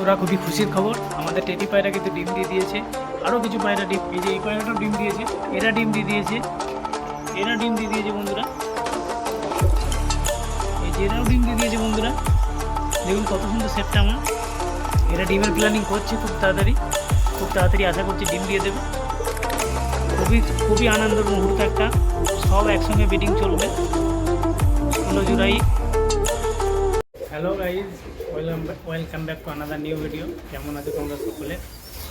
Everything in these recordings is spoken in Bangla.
ওরা খুবই খুশির খবর। আমাদের টেডি পায়রা কিন্তু ডিম দিয়ে দিয়েছে। আরও কিছু পায়রা ডিম, এই যে এই পায়রাটাও ডিম দিয়েছে। এরা ডিম দিয়ে দিয়েছে। এরা ডিম দিয়ে দিয়েছে বন্ধুরা। এই যে এরাও ডিম দিয়ে দিয়েছে বন্ধুরা। দেখুন কত সুন্দর সেটটা আমার। এরা ডিমের প্ল্যানিং করছে খুব তাড়াতাড়ি। খুব তাড়াতাড়ি আশা করছি ডিম দিয়ে দেবে। খুবই খুবই আনন্দের মুহূর্ত একটা। সব একসঙ্গে বিডিং চলবে। ষোলো July hello guys welcome welcome back to another new video কেমন আছো তোমরা সকলে?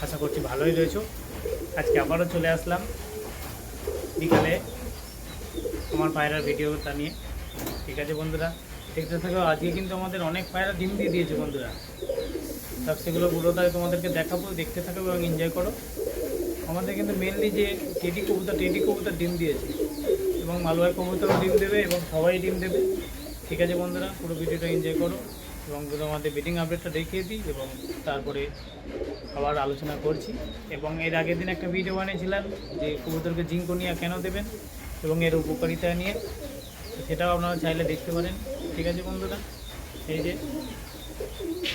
আশা করছি ভালোই রয়েছো। আজকে আবারও চলে আসলাম। বিকালে আমার পায়রার ভিডিওটা নিয়ে। ঠিক আছে, বন্ধুরা? দেখতে থাকো, আজকে কিন্তু আমাদের অনেক পায়রা ডিম দিয়ে দিয়েছে, বন্ধুরা। সব সেগুলো পুরোটাই তোমাদেরকে দেখাবো, দেখতে থাকো এবং এনজয় করো। আমাদের কিন্তু মেনলি যে টেডি কবুতর টেডি কবুতর ডিম দিয়েছে। এবং মালবাই কবুতরও ডিম দেবে এবং সবাই ডিম দেবে। ঠিক আছে বন্ধুরা, পুরো ভিডিওটা এনজয় করো এবং পুরো আমাদের বিটিং আপডেটটা দেখিয়ে দিই এবং তারপরে আবার আলোচনা করছি। এবং এর আগের দিন একটা ভিডিও বানিয়েছিলাম যে কবুতরকে জিঙ্কোনিয়া কেন দেবেন এবং এর উপকারিতা নিয়ে। সেটাও আপনারা চাইলে দেখতে পারেন। ঠিক আছে বন্ধুরা, এই যে,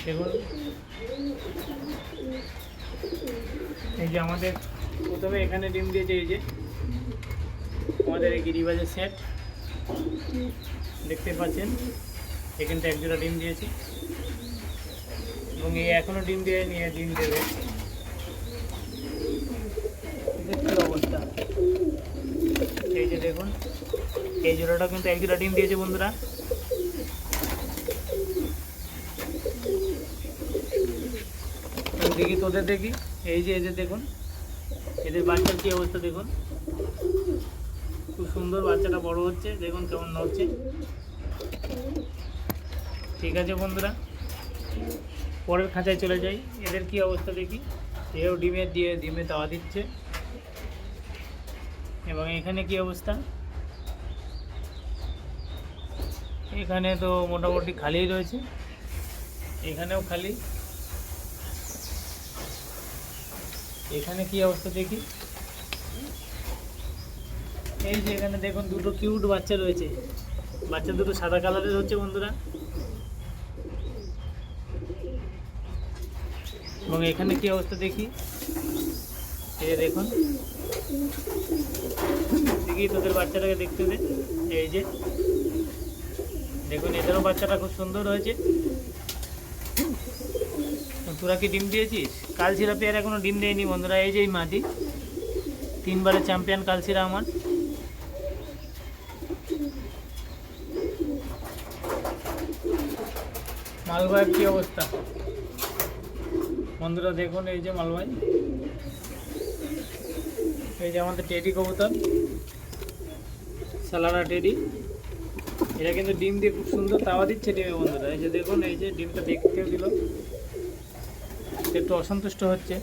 দেখুন। এই যে আমাদের প্রথমে এখানে ডিম দিয়েছে, এই যে। আমাদের এই গিরিবাজের সেট দেখতে পাচ্ছেন। এখানটা এক জোড়া ডিম দিয়েছি। এবং এই এখনও ডিম দিয়ে নিয়ে ডিম দেবে। অবস্থা। এই যে দেখুন এই জোড়াটা কিন্তু এক জোড়া ডিম দিয়েছে বন্ধুরা। দেখি তোদের দেখি। এই যে এদের দেখুন এদের বাচ্চার কি অবস্থা দেখুন। সুন্দর, বাচ্চাটা বড় হচ্ছে। দেখুন কেমন নড়ছে। ঠিক আছে বন্ধুরা। পরের খাঁচায় চলে যাই। এদের কি অবস্থা দেখি? এও ডিমে দিয়ে, ডিমে তাওয়া দিচ্ছে। এবং এখানে কি অবস্থা? এখানে তো মোটামুটি খালিই রয়েছে। এখানেও খালি। এখানে কি অবস্থা দেখি? এই যে এখানে দেখুন দুটো কিউট বাচ্চা রয়েছে। বাচ্চা দুটো সাদা কালারের হচ্ছে বন্ধুরা। এবং এখানে কি অবস্থা দেখি? এই দেখুন। দেখি তোদের বাচ্চাটাকে দেখতে দে। এই যে। দেখুন, এদেরও বাচ্চাটা খুব সুন্দর হয়েছে। তোরা কি ডিম দিয়েছিস? কালচিরা পেয়ার এখনও ডিম দেয়নি বন্ধুরা। এই যে এই মাটি। তিনবারের চ্যাম্পিয়ন কালচিরা আমার। মালবাইয়ের কি অবস্থা? বন্ধুরা, দেখুন এই যে মালবাই। এই যে আমাদের টেডি কবুতর, সালারা টেডি। এটা কিন্তু ডিম দিয়ে খুব সুন্দর তাওয়া দিচ্ছে ডিমে বন্ধুরা। এই যে দেখুন, এই যে ডিমটা দেখতেও দিল। একটু অসন্তুষ্ট হচ্ছে।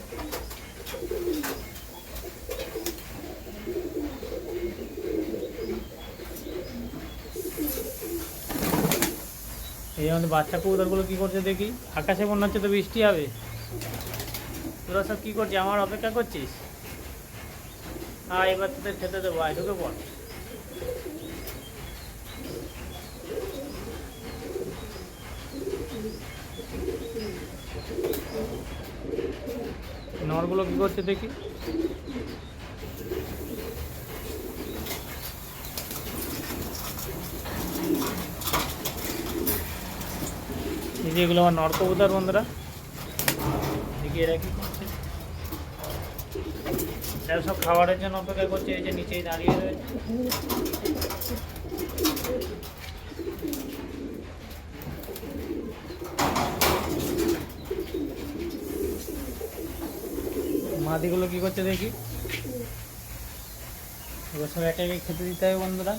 এই আমাদের বাচ্চা কবুতরগুলো কী করছে দেখি? আকাশে মনে হচ্ছে তো বৃষ্টি হবে। তোরা সব কী করছিস? আমার অপেক্ষা করছিস? হ্যাঁ এবার তোদের খেতে দেবো। আয়, ঢুকে পড়। নরগুলো কী করছে দেখি? এগুলো আমার নর কবুতর, বন্ধুরা। দেখি এরা কি করছে। এরা সব খাবারের জন্য অপেক্ষা করছে, এই যে নিচেই দাঁড়িয়ে রয়েছে। মাদিগুলো কি করছে দেখি? সব একে একে খেতে দিতে হবে, বন্ধুরা।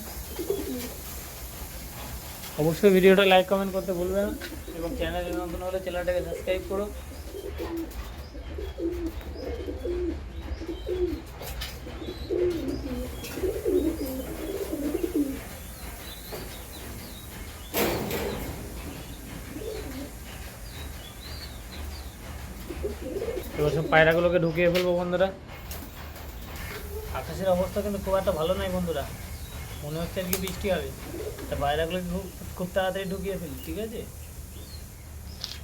অবশ্যই ভিডিওটা লাইক, কমেন্ট করতে ভুলবে না। এবং চ্যানেলে নতুন হলে চ্যানেলটাকে সাবস্ক্রাইব করো। এবার সব পায়রাগুলোকে ঢুকিয়ে ফেলব বন্ধুরা। আকাশের অবস্থা কিন্তু খুব একটা ভালো নয় বন্ধুরা। মনে হচ্ছে আর কি বৃষ্টি হবে। তা পায়রাগুলোকে খুব খুব তাড়াতাড়ি ঢুকিয়ে ফেলি, ঠিক আছে?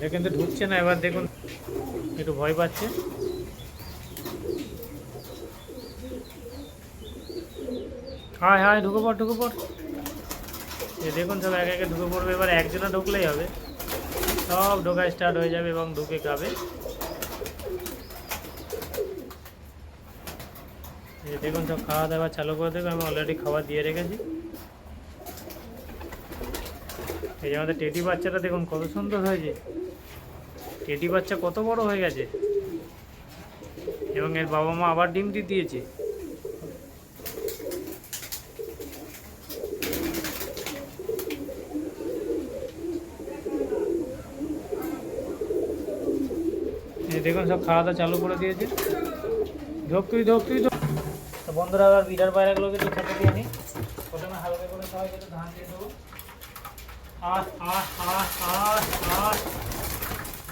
এটা কিন্তু ঢুকছে না, এবার দেখুন, একটু ভয় পাচ্ছে। হায় হায়, ঢুকে পড় ঢুকে পড়। এ দেখুন সব একে একে ঢুকে পড়বে, এবার একজনে ঢুকলেই হবে। সব ঢোকা স্টার্ট হয়ে যাবে এবং ঢুকে খাবে এই দেখুন সব খাওয়া দাওয়া চালু করে দেবে, আমি অলরেডি খাবার দিয়ে রেখেছি। এই যে আমাদের টেডি বাচ্চাটা দেখুন কত সুন্দর হয়েছে। টেডি বাচ্চা কত বড় হয়ে গেছে? এবং এর বাবা মা আবার ডিম দিয়ে দিয়েছে। দেখুন, সব খাওয়া দাওয়া চালু করে দিয়েছে। ধোক তুই ধোক তুই তো বন্ধুরা আবার বিড়ার বাইরেগুলোকে একটু খেতে দিয়ে নিই প্রথমে হালকা করে সবাইকে একটু ধান দিয়ে দেবো। আট আট আট আট আট